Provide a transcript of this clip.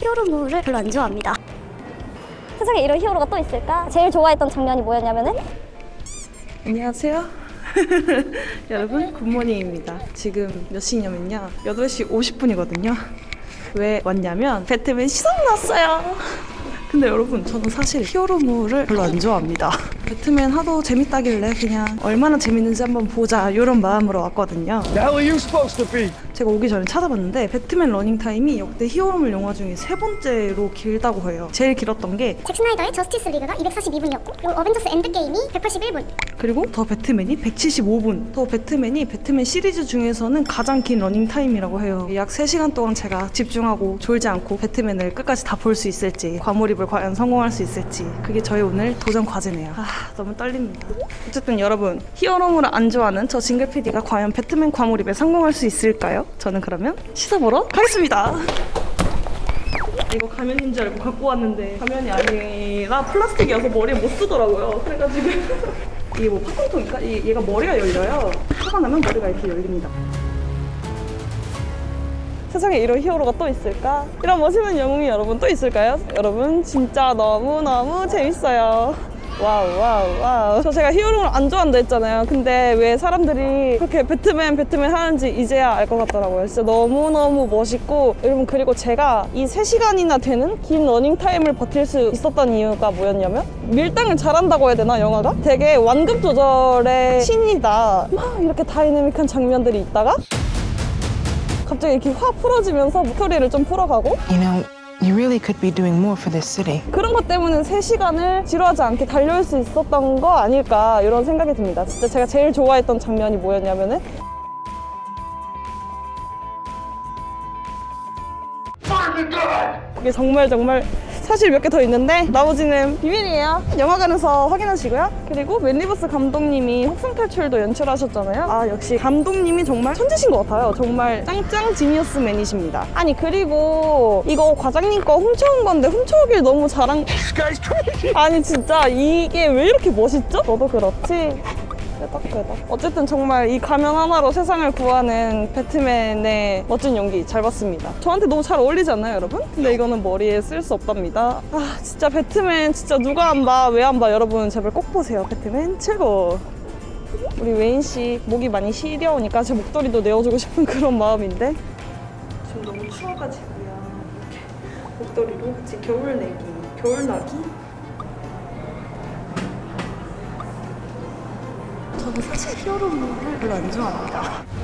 히어로물을 별로 안 좋아합니다. 세상에 이런 히어로가 또 있을까? 제일 좋아했던 장면이 뭐였냐면은 안녕하세요. 여러분 굿모닝입니다. 지금 몇 시냐면요. 8시 50분이거든요. 왜 왔냐면 배트맨 시상 났어요. 근데 여러분 저는 사실 히어로물을 별로 안 좋아합니다. 배트맨 하도 재밌다길래 그냥 얼마나 재밌는지 한번 보자 이런 마음으로 왔거든요. The hell are you supposed to be? 제가 오기 전에 찾아봤는데 배트맨 러닝 타임이 역대 히어로물 영화 중에 세 번째로 길다고 해요. 제일 길었던 게 잭 스나이더의 저스티스 리그가 242분이었고 그리고 어벤져스 엔드게임이 181분. 그리고 더 배트맨이 175분. 더 배트맨이 배트맨 시리즈 중에서는 가장 긴 러닝 타임이라고 해요. 약 3시간 동안 제가 집중하고 졸지 않고 배트맨을 끝까지 다 볼 수 있을지, 과몰입 을 과연 성공할 수 있을지. 그게 저희 오늘 도전 과제네요. 아, 너무 떨립니다. 어쨌든 여러분, 히어로물을 안 좋아하는 저 징글 PD가 과연 배트맨 과몰입에 성공할 수 있을까요? 저는 그러면 씻어보러 가겠습니다. 이거 가면인 줄 알고 갖고 왔는데 가면이 아니라 플라스틱이어서 머리에 못 쓰더라고요. 그래가지고 이게 뭐 팝콘통인가? 이- 얘가 머리가 열려요. 화가 나면 머리가 이렇게 열립니다. 세상에 이런 히어로가 또 있을까? 이런 멋있는 영웅이 여러분 또 있을까요? 여러분 진짜 너무너무 재밌어요. 와우 와우 와우 저 제가 히어로를 안 좋아한다 했잖아요 근데 왜 사람들이 그렇게 배트맨 배트맨 하는지 이제야 알 것 같더라고요 진짜 너무너무 멋있고 여러분 그리고 제가 이 3시간이나 되는 긴 러닝타임을 버틸 수 있었던 이유가 뭐였냐면 밀당을 잘한다고 해야 되나 영화가? 되게 완급 조절의 신이다 막 이렇게 다이내믹한 장면들이 있다가 갑자기 이렇게 확 풀어지면서 스토리를 좀 풀어가고 You know, you really could be doing more for this city. 그런 것 때문에 3시간을 지루하지 않게 달려올 수 있었던 거 아닐까 이런 생각이 듭니다. 진짜 제가 제일 좋아했던 장면이 뭐였냐면은 이게 정말 정말 사실 몇 개 더 있는데 나머지는 비밀이에요. 영화관에서 확인하시고요. 그리고 멜리버스 감독님이 혹성 탈출도 연출하셨잖아요. 아 역시 감독님이 정말 천재신 것 같아요. 정말 짱짱 지니어스 맨이십니다. 아니 그리고 이거 과장님 거 훔쳐온 건데 훔쳐오길 너무 잘한. 아니 진짜 이게 왜 이렇게 멋있죠? 너도 그렇지? 끄덕끄덕 어쨌든 정말 이 가면 하나로 세상을 구하는 배트맨의 멋진 연기 잘 봤습니다. 저한테 너무 잘 어울리지 않나요 여러분? 근데 이거는 머리에 쓸 수 없답니다. 아 진짜 배트맨 진짜 누가 안 봐 왜 안 봐. 여러분 제발 꼭 보세요 배트맨 최고. 우리 웨인 씨 목이 많이 시려우니까 제 목도리도 내어주고 싶은 그런 마음인데. 지금 너무 추워가지고요. 이렇게 목도리로? 같이 겨울 내기 겨울 나기 저는 사실 히어로물을 별로 안 좋아합니다.